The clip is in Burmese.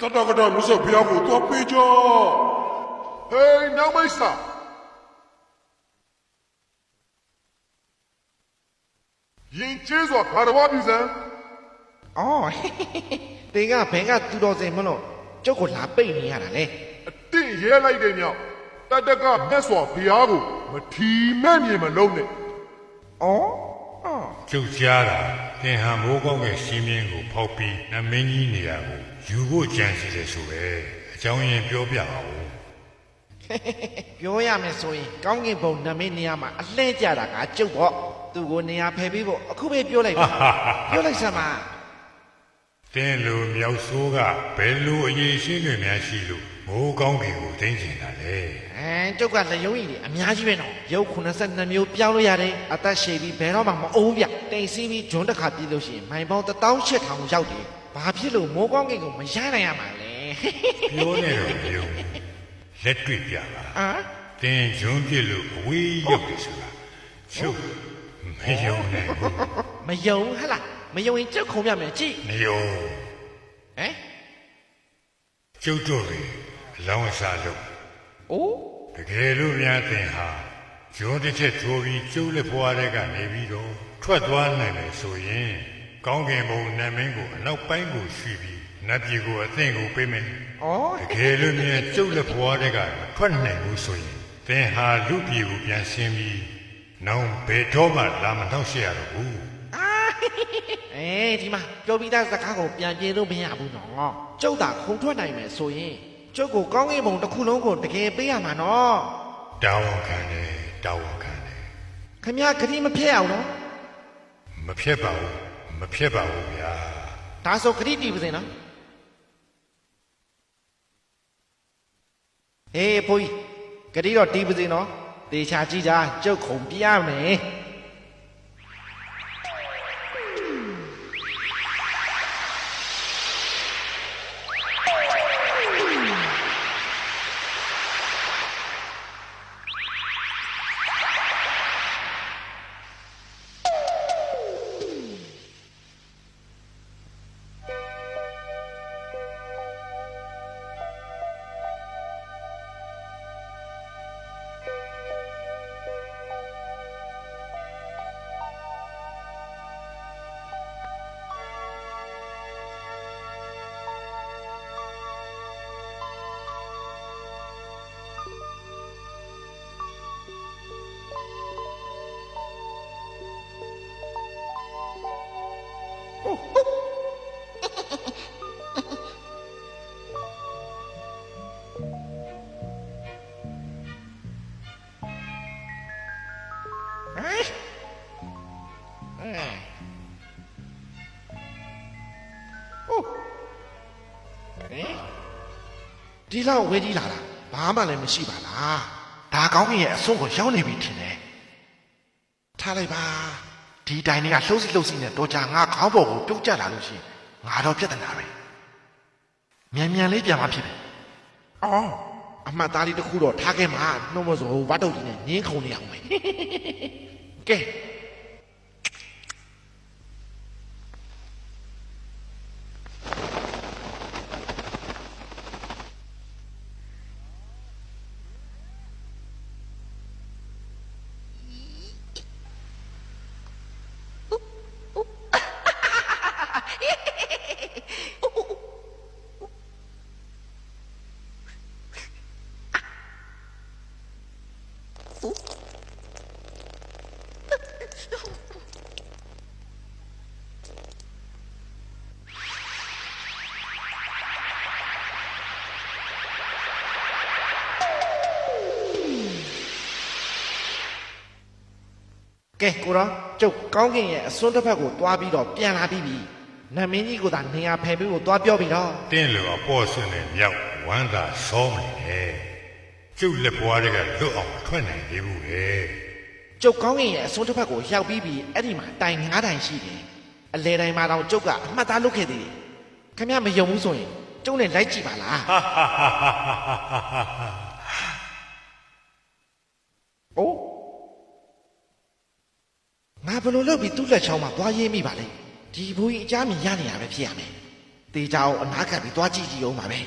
တတကတလူဆက်ဖျားကိုသွားပေးကြဟေးနောက်မိတ်ဆာရင်ကျေးစွာခါရဝပြီစံအော်တင်ကဘယ်ကသူတော်စင်မလို့ကျုပ်ကိုလာပိတ်နေရတာလေအတင့်ရဲလိုက်တယ်မြောက်တတကမြတ်စွာဘုရားကိုမထီမဲ့မြင်မလုံးနဲ့အော်အော်ကျုပ်ကြားတာသင်ဟံမိုးကောင်းရဲ့ရှင်းမြင်းကိုဖောက်ပြီးနမင်းကြီးနေရာကို ယူဖို့ကြံစီတယ်ဆိုပဲအကြောင်းရင်းပြောပြပါဦးပြောရမယ်ဆိုရင်ကောင်းကင်ဘုံနမင်းနေရာမှာအလှဲကြတာကကျုပ်ပေါ့သူကိုနေရာဖယ်ပေးဖို့အခုပဲပြောလိုက်ပါပြောလိုက်စမ်းပါသင်လိုမြောက်ဆိုးကဘယ်လိုအရေးရှင်းတွေများရှိလို့မိုးကောင်းကင်ကိုသိမ့်ကျင်တာလဲအဲကျုပ်ကလက်ယုံကြီးတွေအများကြီးပဲနော်ရုပ်82မျိုးပြောင်းလို့ရတယ်အသက်ရှည်ပြီးဘယ်တော့မှမအိုးပြတိမ်စီးပြီးဂျွန်းတစ်ခါပြည့်လို့ရှိရင်မိုင်ပေါင်း18000ရောက်တယ် ဘာဖြစ်လို့မိုးကောင်းကင်ကိုမရနိုင်ရမှာလဲပြောနေတော့မယုံဘူးလက်တွေ့ပြပါအာသင်ဂျွန်းပြစ်လို့အဝေးရောက်တယ်ဆိုတာချုပ်မယုံနဲ့ဘူးမယုံဟဟလားမယုံရင်ကျုပ်ခုံပြမယ်ကြည့်မယုံဟမ်ကျုပ်တို့တွေအလောင်းအစားလုပ်အိုးတကယ်လို့များသင်ဟာဂျွန်းတစ်ချက်ထိုးပြီးကျုပ်လက်ဖွားတဲ့ကနေပြီးတော့ထွက်သွားနိုင်တယ်ဆိုရင် ကောင်းကင်ဘုံနတ်မင်းကိုအနောက်ပိုင်းကိုရွှေ့ပြီးနတ်ပြည်ကိုအသင်ကိုပေးမယ်ဩတကယ်လို့များကျုပ်လက်ဖွားတဲ့ကမထွက်နိုင်ဘူးဆိုရင်သင်ဟာလူပြည်ကိုပြန်ဆင်းပြီးနောင်ဘယ်တော့မှလာမနှောက်ရှက်ရတော့ဘူးအေးဒီမှာပြောပြီးသားစကားကိုပြန်ပြေလို့မရဘူးနော်ကျုပ်သာခုံထွက်နိုင်မယ်ဆိုရင်ကျုပ်ကိုကောင်းကင်ဘုံတစ်ခုလုံးကိုတကယ်ပေးရမှာနော်တာဝန်ခံတယ်တာဝန်ခံတယ်ခမရခရီးမဖျက်အောင်နော်မဖြစ်ပါဘူး မဖြစ်ပါဘူးဗျာဒါဆိုခရီးတီးပါစေနော်အေးဖိုးကြီးခရီးတော့တီးပါစေနော်တေချာကြည့်ကြကျုပ်ခုံပြရမယ် အဲအိုးဟမ်ဒီလောက်ဝေးကြီးလာတာဘာမှလည်းမရှိပါလားဒါကောင်းကင်ရဲ့အစွန်းကိုရောက်နေပြီထင်တယ်ထားလိုက်ပါဒီတိုင်တွေကလှုပ်စီလှုပ်စီနဲ့တော့ကြာငါခေါင်းပေါ်ကိုပြုတ်ကျလာလို့ရှိရင်ငါတော့ပြဿနာပဲမြန်မြန်လေးပြန်มาဖြစ်တယ်အော်အမှတ်သားလေးတစ်ခုတော့ထားခဲ့မှာနှုတ်မစိုးဝတ်တုတ်ကြီးနဲ့ငင်းခုန်နေအောင်ပဲကဲ ကဲကိုတော့ကျုပ်ကောင်းကင်ရဲ့အစွန်းတစ်ဖက်ကိုတွားပြီးတော့ပြန်လာပြီးပြီနတ်မင်းကြီးကသာနေရာဖယ်ပြီးကိုတွားပြောပြီးတော့တင့်လိုအပေါ်ဆွနဲ့မြောက်ဝမ်းသာစောမနေနဲ့ ကျုပ်လက်ပွားတွေကလွတ်အောင်မထွက်နိုင်သေးဘူးဟဲ့ကျုပ်ကောင်းကင်ရဲ့အစွန်းတစ်ဖက်ကိုရောက်ပြီးပြီအဲ့ဒီမှာတိုင်ငါးတိုင်ရှိတယ်အလဲတိုင်မှာတော့ကျုပ်ကအမှတ်သားလုပ်ခဲ့သေးတယ်ခင်ဗျမယုံဘူးဆိုရင်ကျုပ်နဲ့လိုက်ကြည့်ပါလားအိုးငါဘယ်လိုလုပ်ပြီးသူ့လက်ချောင်းမှာသွားရေးမိပါလဲဒီဘူးကြီးအကြမ်းမြင်ရနေရပဲဖြစ်ရမယ်တတေချာအောင်အနာခံပြီးသွားကြည့်ကြည့်အောင်ပါပဲ